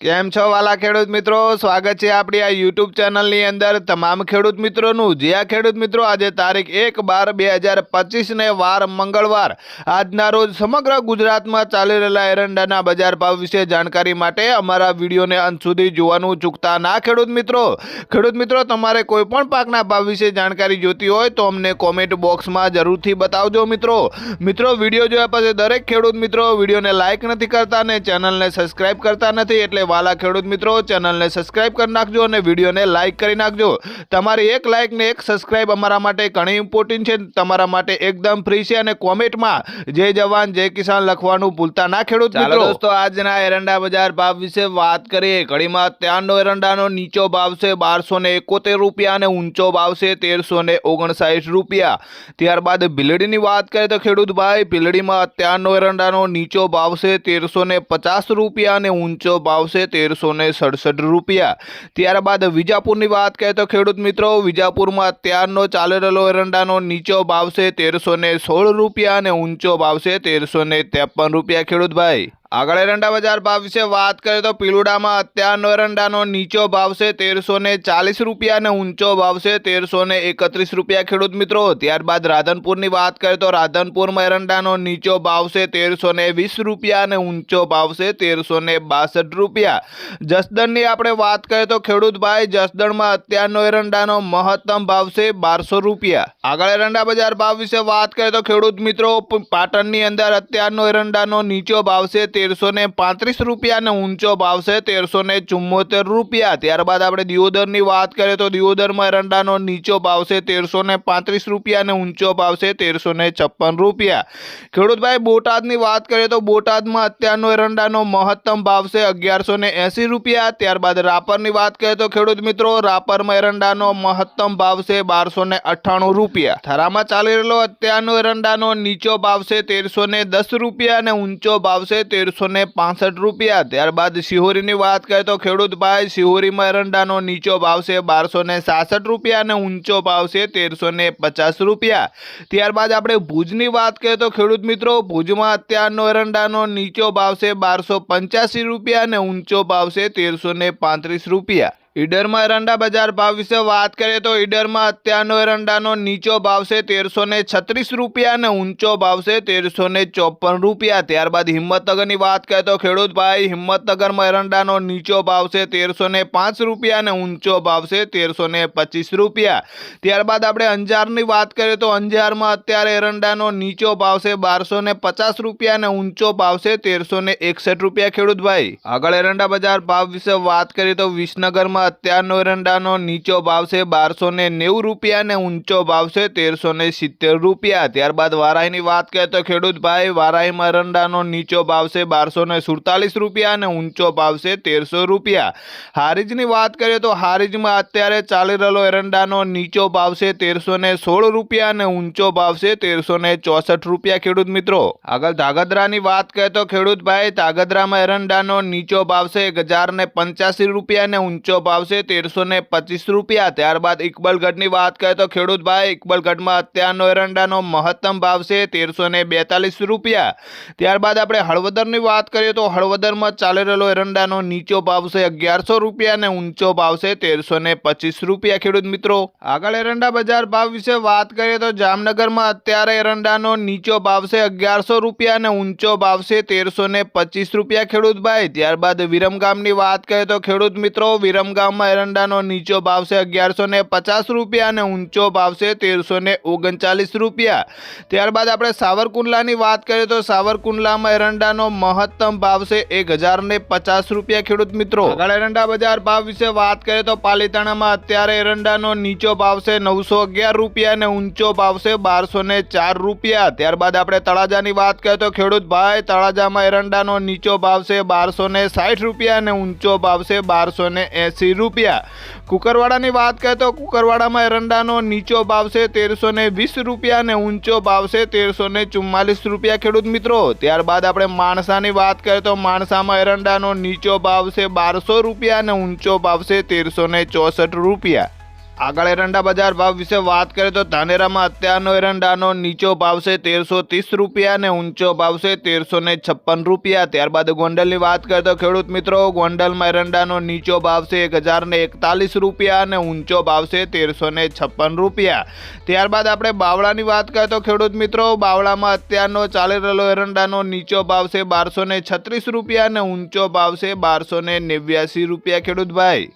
કેમ છો વાલા ખેડૂત મિત્રો? સ્વાગત છે આપણી આ યુટ્યુબ ચેનલની અંદર તમામ ખેડૂત મિત્રોનું. જે આ ખેડૂત મિત્રો, આજે તારીખ એક બાર બે હજાર પચીસને વાર મંગળવાર. આજના રોજ સમગ્ર ગુજરાતમાં ચાલી રહેલા એરંડાના બજાર ભાવ વિશે જાણકારી માટે અમારા વિડીયોને અંત સુધી જોવાનું ચૂકતા ના ખેડૂત મિત્રો. ખેડૂત મિત્રો, તમારે કોઈપણ પાકના ભાવ વિશે જાણકારી જોતી હોય તો અમને કોમેન્ટ બોક્સમાં જરૂરથી બતાવજો મિત્રો. મિત્રો, વીડિયો જોયા પછી દરેક ખેડૂત મિત્રો વિડીયોને લાઇક નથી કરતા અને ચેનલને સબસ્ક્રાઇબ કરતા નથી એટલે વાલા ખેડૂત મિત્રો ચેનલને સબસ્ક્રાઇબ કરી નાખજો અને વિડીયોને લાઇક કરી નાખજો. તમારી એક લાઇક ને એક સબસ્ક્રાઇબ અમારા માટે ઘણી ઇમ્પોર્ટન્ટ છે. તમારા માટે એકદમ ફ્રી છે અને કોમેન્ટમાં જય જવાન જય કિસાન લખવાનું ભૂલતા ના ખેડૂત મિત્રો. દોસ્તો આજના એરંડા બજાર ભાવ વિશે વાત કરીએ. ઘડીમાં ત્યાંનો એરંડાનો નીચો ભાવ છે બારસો ને એકોતેર રૂપિયા અને ઊંચો ભાવ છે તેરસો ને ઓગણસાઠ રૂપિયા. ત્યારબાદ ભીલડીની વાત કરીએ તો ખેડૂત ભાઈ ભીલડીમાં અત્યારનો એરંડાનો નીચો ભાવ છે તેરસો ને પચાસ રૂપિયા અને ઊંચો ભાવ છે તેરસો ને સડસઠ રૂપિયા. ત્યારબાદ વિજાપુરની વાત કરીએ તો ખેડૂત મિત્રો, વિજાપુરમાં અત્યારનો ચાલી રહેલો એરંડાનો નીચો ભાવ છે તેરસો ને સોળ રૂપિયા અને ઊંચો ભાવ છે તેરસો ને ત્રેપન રૂપિયા. ખેડૂત ભાઈ. આગળ એરંડા બજાર ભાવ વિશે વાત કરીએ તો પીલુડામાં અત્યારનો એરંડાનો નીચો ભાવ છે તેરસો ને ચાલીસ રૂપિયા અને ઊંચો ભાવ છે તેરસો ને એકત્રીસ રૂપિયા ખેડૂત મિત્રો. ત્યારબાદ રાધનપુરની વાત કરીએ તો રાધનપુરમાં એરંડાનો નીચો ભાવ છે તેરસો ને વીસ રૂપિયા અને ઊંચો ભાવ છે તેરસો ને બાસઠ રૂપિયા. જસદણની આપણે વાત કરીએ તો ખેડૂતભાઈ જસદણમાં અત્યારનો એરંડાનો મહત્તમ ભાવ છે બારસો રૂપિયા. આગળ એરંડા બજાર ભાવ વિશે વાત કરીએ તો ખેડૂત મિત્રો, પાટણની અંદર અત્યારનો એરંડાનો નીચો ભાવ છે તેરસો ને પાંત્રીસ રૂપિયાનો ઊંચો ભાવ છે, તેરસો ને ચુમ્મોતેર રૂપિયા. ત્યારબાદ આપણે દિયોદરની વાત કરીએ તો દિયોદરમાં એરંડાનો નીચો ભાવ છે, તેરસો ને પાંત્રીસ રૂપિયા ઊંચો ભાવ છે, તેરસો ને છપ્પન રૂપિયા. ખેડૂતભાઈ, બોટાદની વાત કરીએ તો બોટાદમાં અત્યારનો એરંડાનો મહત્તમ ભાવ છે, અગિયારસો ને એંસી રૂપિયા. ત્યારબાદ રાપરની વાત કરીએ તો ખેડૂત મિત્રો, રાપરમાં એરંડાનો મહત્તમ ભાવ છે, બારસો ને અઠ્ઠાણું રૂપિયા. થરામાં ચાલી રહેલો અત્યારનો એરંડાનો નીચો ભાવ છે, તેરસો ને દસ રૂપિયા અને ઊંચો ભાવ છે તેરસો ને પાસઠ રૂપિયા. ત્યારબાદ શિહોરીની વાત કરીએ તો ખેડૂત ભાઈ શિહોરીમાં એરંડાનો નીચો ભાવ છે બારસો ને સાસઠ રૂપિયા અને ઊંચો ભાવ છે તેરસો ને પચાસ રૂપિયા. ત્યારબાદ આપણે ભુજની વાત કરીએ તો ખેડૂત મિત્રો, ભુજમાં અત્યારનો એરંડાનો નીચો ભાવ છે બારસો પંચ્યાસી રૂપિયા અને ઊંચો ભાવ છે તેરસો ને પાંત્રીસ રૂપિયા. ઈડરમાં એરંડા બજાર ભાવ વિશે વાત કરીએ તો ઈડરમાં અત્યારનો એરંડાનો નીચો ભાવ છે તેરસો ને છત્રીસ રૂપિયા અને ઊંચો ભાવ છે તેરસો ને ચોપન રૂપિયા. ત્યારબાદ હિંમતનગરની વાત કરીએ તો ખેડૂત ભાઈ, હિંમતનગરમાં એરંડાનો નીચો ભાવ છે તેરસો ને પાંચ રૂપિયા અને ઊંચો ભાવ છે તેરસો ને પચીસ રૂપિયા. ત્યારબાદ આપણે અંજારની વાત કરીએ તો અંજારમાં અત્યારે એરંડાનો નીચો ભાવ છે બારસો ને પચાસ રૂપિયા અને ઊંચો ભાવ છે તેરસો ને એકસઠ રૂપિયા. ખેડૂત ભાઈ, આગળ એરંડા બજાર ભાવ વિશે વાત કરીએ તો વિસનગરમાં અત્યારનો એરંડાનો નીચો ભાવ છે બારસો ને નેવું રૂપિયા અને ઊંચો ભાવ છે તેરસો ને સિત્તેર રૂપિયા. ત્યારબાદ વારાહીની વાત કરીએ તો ખેડૂત ભાઈ, વારાહીમાં એરંડાનો નીચો ભાવ છે બારસો ને સુડતાલીસ રૂપિયા અને ઊંચો ભાવ છે તેરસો રૂપિયા. હારીજની વાત કરીએ તો હારીજમાં અત્યારે ચાલી રહેલો એરંડાનો નીચો ભાવ છે તેરસો ને સોળ રૂપિયા અને ઊંચો ભાવ છે તેરસો ને ચોસઠ રૂપિયા. ખેડૂત મિત્રો, આગળ ધાગધ્રાની વાત કરીએ તો ખેડૂત ભાઈ, ધાગધ્રામાં એરંડાનો નીચો ભાવ છે એક હજાર ને પંચ્યાસી રૂપિયા અને ઊંચો ભાવ છે તેરસો ને પચીસ રૂપિયા. ત્યારબાદ ઇકબલગઢની વાત કરીએ તો ખેડૂત ભાઈ ઇકબલગઢમાં અત્યારનો એરંડાનો મહત્તમ ભાવ છે તેરસો ને બેતાલીસ રૂપિયા. ત્યારબાદ આપણે હળવદરની વાત કરીએ તો હળવદરમાં ચાલી રહેલો એરંડાનો નીચો ભાવ છે અગિયારસો રૂપિયા અને ઊંચો ભાવ છે તેરસો ને પચીસ રૂપિયા. ખેડૂત મિત્રો, આગળ એરંડા બજાર ભાવ વિશે વાત કરીએ તો જામનગરમાં અત્યારે એરંડાનો નીચો ભાવ છે અગિયારસો રૂપિયા અને ઊંચો ભાવ છે તેરસો ને પચીસ રૂપિયા. ખેડૂત ભાઈ ત્યારબાદ વિરમગામની વાત કરીએ તો ખેડૂત મિત્રો વિરમગામમાં એરંડાનો નીચો ભાવ છે અગિયારસો ને પચાસ રૂપિયા અને ઊંચો ભાવ છે તેરસો ને ઓગણચાલીસ રૂપિયા. ત્યારબાદ આપણે સાવરકુંડલાની વાત કરીએ તો સાવરકુંડલામાં એરંડાનો મહત્તમ ભાવ છે એક હજાર ને પચાસ રૂપિયા, ખેડૂત મિત્રો. આગળ એરંડા બજાર ભાવ વિશે વાત કરીએ તો પાલિતાણામાં અત્યારે એરંડાનો નીચો ભાવ છે નવસો અગિયાર રૂપિયા અને ઊંચો ભાવ છે બારસો ને ચાર રૂપિયા. ત્યારબાદ આપણે તળાજાની વાત કરીએ તો ખેડૂત ભાઈ, તળાજામાં એરંડાનો નીચો ભાવ છે બારસો ને સાઠ રૂપિયા અને ઊંચો ભાવ છે બારસો ને એંસી રૂપિયા. કુકરવાડાની વાત કરીએ તો કુકરવાડામાં એરંડાનો નીચો ભાવ છે તેરસો ને વીસ રૂપિયા અને ઊંચો ભાવ છે તેરસો ને ચુમ્માલીસ રૂપિયા ખેડૂત મિત્રો. ત્યારબાદ આપણે માણસાની વાત કરીએ તો માણસામાં એરંડાનો નીચો ભાવ છે બારસો રૂપિયા અને ઊંચો ભાવ છે તેરસો ને ચોસઠ રૂપિયા. આગળ એરંડા બજાર ભાવ વિશે વાત કરીએ તો ધાનેરામાં અત્યારનો એરંડાનો નીચો ભાવ છે તેરસો ત્રીસ રૂપિયા અને ઊંચો ભાવ છે તેરસો ને છપ્પન રૂપિયા. ત્યારબાદ ગોંડલની વાત કરીએ તો ખેડૂત મિત્રો, ગોંડલમાં એરંડાનો નીચો ભાવ છે એક હજાર ને એકતાલીસ રૂપિયા અને ઊંચો ભાવ છે તેરસો ને છપ્પન રૂપિયા. ત્યારબાદ આપણે બાવળાની વાત કરીએ તો ખેડૂત મિત્રો, બાવળામાં અત્યારનો ચાલી રહેલો એરંડાનો નીચો ભાવ છે બારસો ને છત્રીસ રૂપિયા અને ઊંચો ભાવ છે બારસો ને નેવ્યાસી રૂપિયા. ખેડૂત ભાઈ.